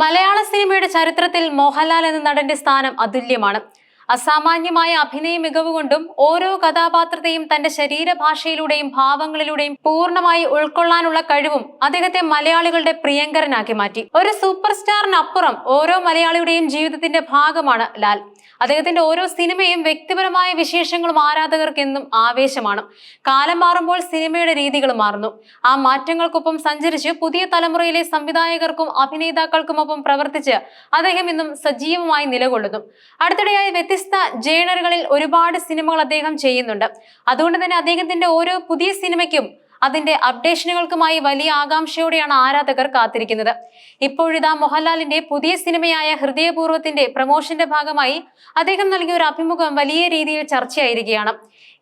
മലയാള സിനിമയുടെ ചരിത്രത്തിൽ മോഹൻലാൽ എന്ന നടന്റെ സ്ഥാനം അതുല്യമാണ്. അസാമാന്യമായ അഭിനയ മികവ് കൊണ്ടും ഓരോ കഥാപാത്രത്തെയും തന്റെ ശരീരഭാഷയിലൂടെയും ഭാവങ്ങളിലൂടെയും പൂർണമായി ഉൾക്കൊള്ളാനുള്ള കഴിവും അദ്ദേഹത്തെ മലയാളികളുടെ പ്രിയങ്കരനാക്കി മാറ്റി. ഒരു സൂപ്പർ സ്റ്റാറിനപ്പുറം ഓരോ മലയാളിയുടെയും ജീവിതത്തിന്റെ ഭാഗമാണ് ലാൽ. അദ്ദേഹത്തിന്റെ ഓരോ സിനിമയും വ്യക്തിപരമായ വിശേഷങ്ങളും ആരാധകർക്ക് എന്നും ആവേശമാണ്. കാലം മാറുമ്പോൾ സിനിമയുടെ രീതികൾ മാറുന്നു. ആ മാറ്റങ്ങൾക്കൊപ്പം സഞ്ചരിച്ച് പുതിയ തലമുറയിലെ സംവിധായകർക്കും അഭിനേതാക്കൾക്കുമൊപ്പം പ്രവർത്തിച്ച് അദ്ദേഹം ഇന്നും സജീവമായി നിലകൊള്ളുന്നു. അടുത്തിടെയായി വ്യത്യസ്ത ജേണറുകളിൽ ഒരുപാട് സിനിമകൾ അദ്ദേഹം ചെയ്യുന്നുണ്ട്. അതുകൊണ്ട് തന്നെ അദ്ദേഹത്തിന്റെ ഓരോ പുതിയ സിനിമയ്ക്കും അതിന്റെ അപ്ഡേഷനുകൾക്കുമായി വലിയ ആകാംക്ഷയോടെയാണ് ആരാധകർ കാത്തിരിക്കുന്നത്. ഇപ്പോഴിതാ മോഹൻലാലിന്റെ പുതിയ സിനിമയായ ഹൃദയപൂർവത്തിന്റെ പ്രമോഷന്റെ ഭാഗമായി അദ്ദേഹം നൽകിയ ഒരു അഭിമുഖം വലിയ രീതിയിൽ ചർച്ചയായിരിക്കുകയാണ്.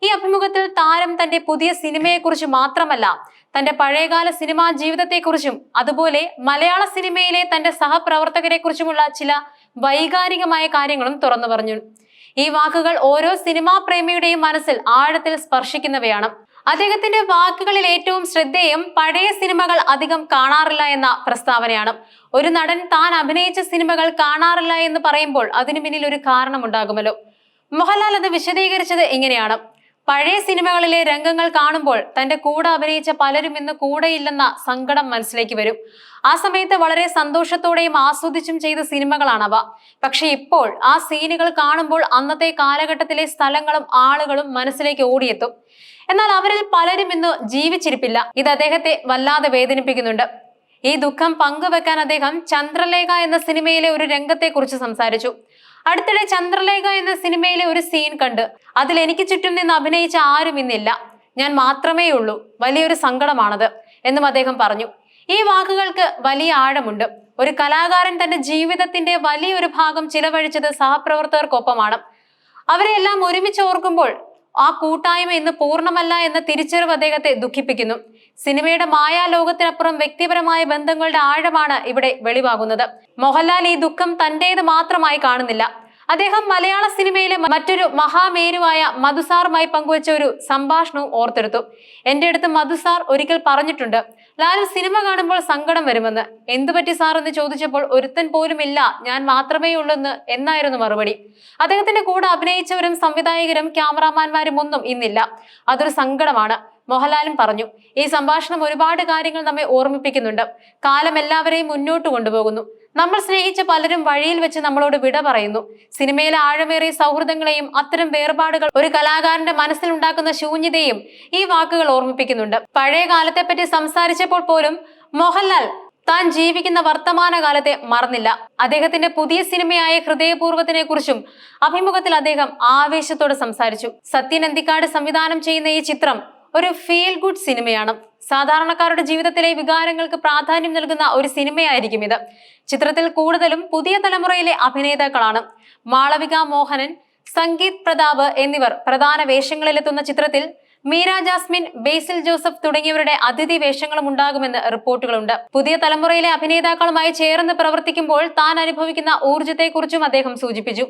ഈ അഭിമുഖത്തിൽ താരം തന്റെ പുതിയ സിനിമയെക്കുറിച്ച് മാത്രമല്ല തന്റെ പഴയകാല സിനിമാ ജീവിതത്തെക്കുറിച്ചും അതുപോലെ മലയാള സിനിമയിലെ തന്റെ സഹപ്രവർത്തകരെക്കുറിച്ചുമുള്ള ചില വൈകാരികമായ കാര്യങ്ങളും തുറന്നു പറഞ്ഞു. ഈ വാക്കുകൾ ഓരോ സിനിമാ പ്രേമിയുടെയും മനസ്സിൽ ആഴത്തിൽ സ്പർശിക്കുന്നവയാണ്. അദ്ദേഹത്തിന്റെ വാക്കുകളിൽ ഏറ്റവും ശ്രദ്ധേയം പഴയ സിനിമകൾ അധികം കാണാറില്ല എന്ന പ്രസ്താവനയാണ്. ഒരു നടൻ താൻ അഭിനയിച്ച സിനിമകൾ കാണാറില്ല എന്ന് പറയുമ്പോൾ അതിനു പിന്നിൽ ഒരു കാരണമുണ്ടാകുമല്ലോ. മോഹൻലാൽ അത് വിശദീകരിച്ചത് ഇങ്ങനെയാണ് പഴയ സിനിമകളിലെ രംഗങ്ങൾ കാണുമ്പോൾ തന്റെ കൂടെ അഭിനയിച്ച പലരും ഇന്ന് കൂടെയില്ലെന്ന സങ്കടം മനസ്സിലേക്ക് വരും. ആ സമയത്ത് വളരെ സന്തോഷത്തോടെയും ആസ്വദിച്ചും ചെയ്ത സിനിമകളാണവ പക്ഷെ ഇപ്പോൾ ആ സീനുകൾ കാണുമ്പോൾ അന്നത്തെ കാലഘട്ടത്തിലെ സ്ഥലങ്ങളും ആളുകളും മനസ്സിലേക്ക് ഓടിയെത്തും. എന്നാൽ അവരിൽ പലരും ഇന്ന് ജീവിച്ചിരിപ്പില്ല. ഇത് അദ്ദേഹത്തെ വല്ലാതെ വേദനിപ്പിക്കുന്നുണ്ട്. ഈ ദുഃഖം പങ്കുവെക്കാൻ അദ്ദേഹം ചന്ദ്രലേഖ എന്ന സിനിമയിലെ ഒരു രംഗത്തെക്കുറിച്ച് സംസാരിച്ചു. അടുത്തിടെ ചന്ദ്രലേഖ എന്ന സിനിമയിലെ ഒരു സീൻ കണ്ട്. അതിൽ എനിക്ക് ചുറ്റും നിന്ന് അഭിനയിച്ച ആരും ഇന്നില്ല. ഞാൻ മാത്രമേ ഉള്ളൂ. വലിയൊരു സങ്കടമാണത് എന്നും അദ്ദേഹം പറഞ്ഞു. ഈ വാക്കുകൾക്ക് വലിയ ആഴമുണ്ട്. ഒരു കലാകാരൻ തന്റെ ജീവിതത്തിന്റെ വലിയൊരു ഭാഗം ചിലവഴിച്ചത് സഹപ്രവർത്തകർക്കൊപ്പമാണ്. അവരെല്ലാം ഒരുമിച്ച് ഓർക്കുമ്പോൾ ആ കൂട്ടായ്മ ഇന്ന് പൂർണമല്ല എന്ന തിരിച്ചറിവ് അദ്ദേഹത്തെ ദുഃഖിപ്പിക്കുന്നു. സിനിമയുടെ മായാലോകത്തിനപ്പുറം വ്യക്തിപരമായ ബന്ധങ്ങളുടെ ആഴമാണ് ഇവിടെ വെളിവാകുന്നത്. മോഹൻലാൽ ഈ ദുഃഖം തന്റേത് മാത്രമായി കാണുന്നില്ല. അദ്ദേഹം മലയാള സിനിമയിലെ മറ്റൊരു മഹാമേരുവായ മധുസാറുമായി പങ്കുവച്ച ഒരു സംഭാഷണവും ഓർത്തെടുത്തു. എന്റെ അടുത്ത് മധുസാർ ഒരിക്കൽ പറഞ്ഞിട്ടുണ്ട്. ലാലു സിനിമ കാണുമ്പോൾ സങ്കടം വരുമെന്ന്. എന്തുപറ്റി സാർ എന്ന് ചോദിച്ചപ്പോൾ ഒരുത്തൻ പോലും ഇല്ല. ഞാൻ മാത്രമേ ഉള്ളെന്ന് എന്നായിരുന്നു മറുപടി. അദ്ദേഹത്തിന്റെ കൂടെ അഭിനയിച്ചവരും സംവിധായകരും ക്യാമറാമാൻമാരും ഒന്നും ഇന്നില്ല. അതൊരു സങ്കടമാണ്. മോഹൻലാലും പറഞ്ഞു ഈ സംഭാഷണം ഒരുപാട് കാര്യങ്ങൾ നമ്മെ ഓർമ്മിപ്പിക്കുന്നുണ്ട്. കാലം എല്ലാവരെയും മുന്നോട്ട് കൊണ്ടുപോകുന്നു. നമ്മൾ സ്നേഹിച്ച പലരും വഴിയിൽ വെച്ച് നമ്മളോട് വിട പറയുന്നു. സിനിമയിലെ ആഴമേറിയ സൗഹൃദങ്ങളെയും അത്തരം വേർപാടുകൾ ഒരു കലാകാരന്റെ മനസ്സിലുണ്ടാക്കുന്ന ശൂന്യതയും ഈ വാക്കുകൾ ഓർമ്മിപ്പിക്കുന്നുണ്ട്. പഴയ കാലത്തെപ്പറ്റി സംസാരിച്ചപ്പോൾ പോലും മോഹൻലാൽ താൻ ജീവിക്കുന്ന വർത്തമാനകാലത്തെ മറന്നില്ല. അദ്ദേഹത്തിന്റെ പുതിയ സിനിമയായ ഹൃദയപൂർവത്തിനെ കുറിച്ചും അഭിമുഖത്തിൽ അദ്ദേഹം ആവേശത്തോടെ സംസാരിച്ചു. സത്യൻ അന്തിക്കാട് സംവിധാനം ചെയ്യുന്ന ഈ ചിത്രം ഒരു ഫീൽ ഗുഡ് സിനിമയാണ്. സാധാരണക്കാരുടെ ജീവിതത്തിലെ വികാരങ്ങൾക്ക് പ്രാധാന്യം നൽകുന്ന ഒരു സിനിമയായിരിക്കും ഇത്. ചിത്രത്തിൽ കൂടുതലും പുതിയ തലമുറയിലെ അഭിനേതാക്കളാണ്. മാളവിക മോഹനൻ സംഗീത് പ്രതാപ് എന്നിവർ പ്രധാന വേഷങ്ങളിലെത്തുന്ന ചിത്രത്തിൽ മീര ജാസ്മിൻ ബേസിൽ ജോസഫ് തുടങ്ങിയവരുടെ അതിഥി വേഷങ്ങളും ഉണ്ടാകുമെന്ന് റിപ്പോർട്ടുകളുണ്ട്. പുതിയ തലമുറയിലെ അഭിനേതാക്കളുമായി ചേർന്ന് പ്രവർത്തിക്കുമ്പോൾ താൻ അനുഭവിക്കുന്ന ഊർജത്തെക്കുറിച്ചും അദ്ദേഹം സൂചിപ്പിച്ചു.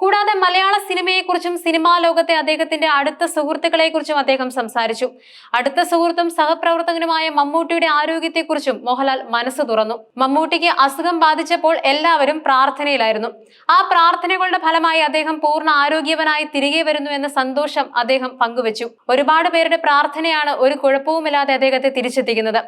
കൂടാതെ മലയാള സിനിമയെക്കുറിച്ചും സിനിമാ ലോകത്തെ അദ്ദേഹത്തിന്റെ അടുത്ത സുഹൃത്തുക്കളെക്കുറിച്ചും അദ്ദേഹം സംസാരിച്ചു. അടുത്ത സുഹൃത്തും സഹപ്രവർത്തകനുമായ മമ്മൂട്ടിയുടെ ആരോഗ്യത്തെക്കുറിച്ചും മോഹൻലാൽ മനസ്സ് തുറന്നു. മമ്മൂട്ടിക്ക് അസുഖം ബാധിച്ചപ്പോൾ എല്ലാവരും പ്രാർത്ഥനയിലായിരുന്നു. ആ പ്രാർത്ഥനകളുടെ ഫലമായി അദ്ദേഹം പൂർണ ആരോഗ്യവനായി തിരികെ വരുന്നു എന്ന സന്തോഷം അദ്ദേഹം പങ്കുവച്ചു. ഒരുപാട് പേരുടെ പ്രാർത്ഥനയാണ് ഒരു കുഴപ്പവുമില്ലാതെ അദ്ദേഹത്തെ തിരിച്ചെത്തിക്കുന്നത്.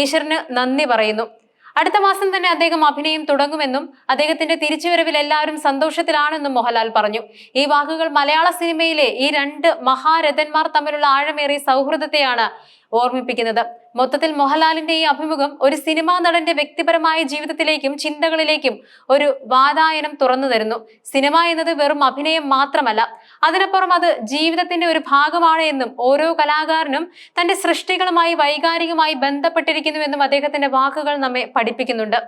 ഈശ്വരന് നന്ദി പറയുന്നു. അടുത്ത മാസം തന്നെ അദ്ദേഹം അഭിനയം തുടങ്ങുമെന്നും അദ്ദേഹത്തിന്റെ തിരിച്ചുവരവിൽ എല്ലാവരും സന്തോഷത്തിലാണെന്നും മോഹൻലാൽ പറഞ്ഞു. ഈ വാക്കുകൾ മലയാള സിനിമയിലെ ഈ രണ്ട് മഹാരഥന്മാർ തമ്മിലുള്ള ആഴമേറിയ സൗഹൃദത്തെയാണ് ഓർമ്മിപ്പിക്കുന്നത്. മൊത്തത്തിൽ മോഹൻലാലിന്റെ ഈ അഭിമുഖം ഒരു സിനിമാ നടന്റെ വ്യക്തിപരമായ ജീവിതത്തിലേക്കും ചിന്തകളിലേക്കും ഒരു വാതായനം തുറന്നു തരുന്നു. സിനിമ എന്നത് വെറും അഭിനയം മാത്രമല്ല അതിനപ്പുറം അത് ജീവിതത്തിന്റെ ഒരു ഭാഗമാണ് എന്നും ഓരോ കലാകാരനും തന്റെ സൃഷ്ടികളുമായി വൈകാരികമായി ബന്ധപ്പെട്ടിരിക്കുന്നു എന്നും അദ്ദേഹത്തിന്റെ വാക്കുകൾ നമ്മെ പഠിപ്പിക്കുന്നുണ്ട്.